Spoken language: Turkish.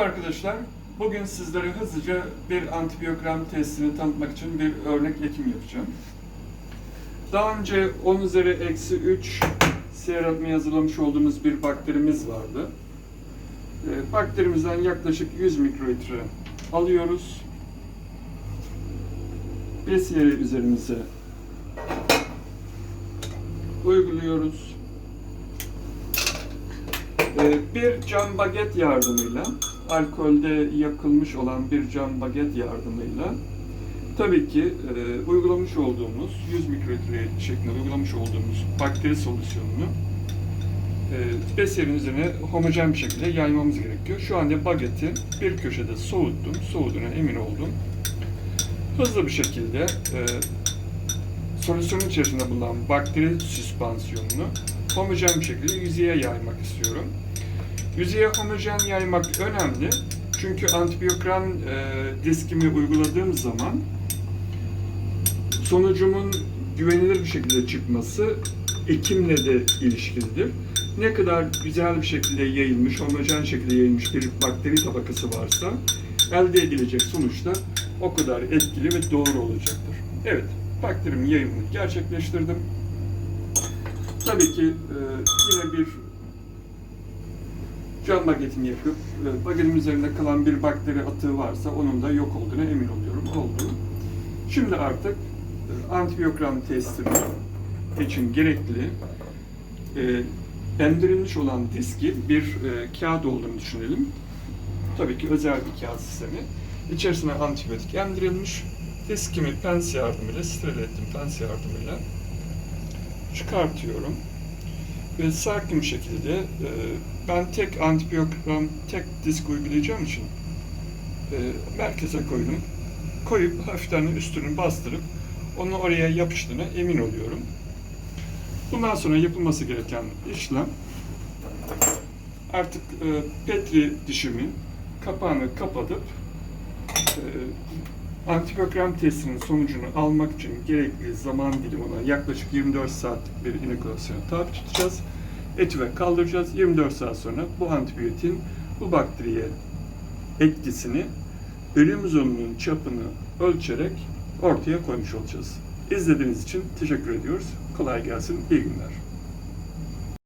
Arkadaşlar. Bugün sizlere hızlıca bir antibiyogram testini tanıtmak için bir örnek ekim yapacağım. Daha önce 10 üzeri eksi 3 seyaratmaya hazırlamış olduğumuz bir bakterimiz vardı. Ee, Bakterimizden yaklaşık 100 mikrolitre alıyoruz. Besiyeri üzerimize uyguluyoruz. Ee, Bir cam baget yardımıyla, alkolde yakılmış olan bir cam baget yardımıyla tabii ki e, uygulamış olduğumuz 100 mikrolitre şeklinde uygulamış olduğumuz bakteri solüsyonunu e, besiyerin üzerine homojen bir şekilde yaymamız gerekiyor. Şu anda bageti bir köşede soğuttum, soğuduğuna emin oldum. Hızlı bir şekilde e, solüsyonun içerisinde bulunan bakteri süspansiyonunu homojen bir şekilde yüzeye yaymak istiyorum. Yüzeye homojen yaymak önemli. Çünkü antibiyokran e, diskimi uyguladığım zaman sonucumun güvenilir bir şekilde çıkması ekimle de ilişkilidir. Ne kadar güzel bir şekilde yayılmış, homojen şekilde yayılmış bir bakteri tabakası varsa elde edilecek sonuç da o kadar etkili ve doğru olacaktır. Evet, bakterimin yayımını gerçekleştirdim. Tabii ki e, yine bir cam bagetini yapıp e, bagetin üzerinde kalan bir bakteri atığı varsa onun da yok olduğuna emin oluyorum. Oldu. Şimdi artık e, antibiyogram testimi için gerekli e, emdirilmiş olan diski bir e, kağıt olduğunu düşünelim. Tabii ki özel bir kağıt sistemi. İçerisine antibiyotik emdirilmiş. Diskimi pens yardımıyla, steril ettim pens yardımıyla çıkartıyorum. Ve sakin bir şekilde e, ben tek antibiyogram, tek disk uygulayacağım için e, merkeze koydum. Koyup hafiften üstünü bastırıp onu oraya yapıştığına emin oluyorum. Bundan sonra yapılması gereken işlem artık e, petri dişimin kapağını kapatıp e, antibiyogram testinin sonucunu almak için gerekli zaman dilimine yaklaşık 24 saatlik bir inokulasyona tabi tutacağız. Etive kaldıracağız. 24 saat sonra bu antibiyotin bu bakteriye etkisini ölüm zonunun çapını ölçerek ortaya koymuş olacağız. İzlediğiniz için teşekkür ediyoruz. Kolay gelsin. İyi günler.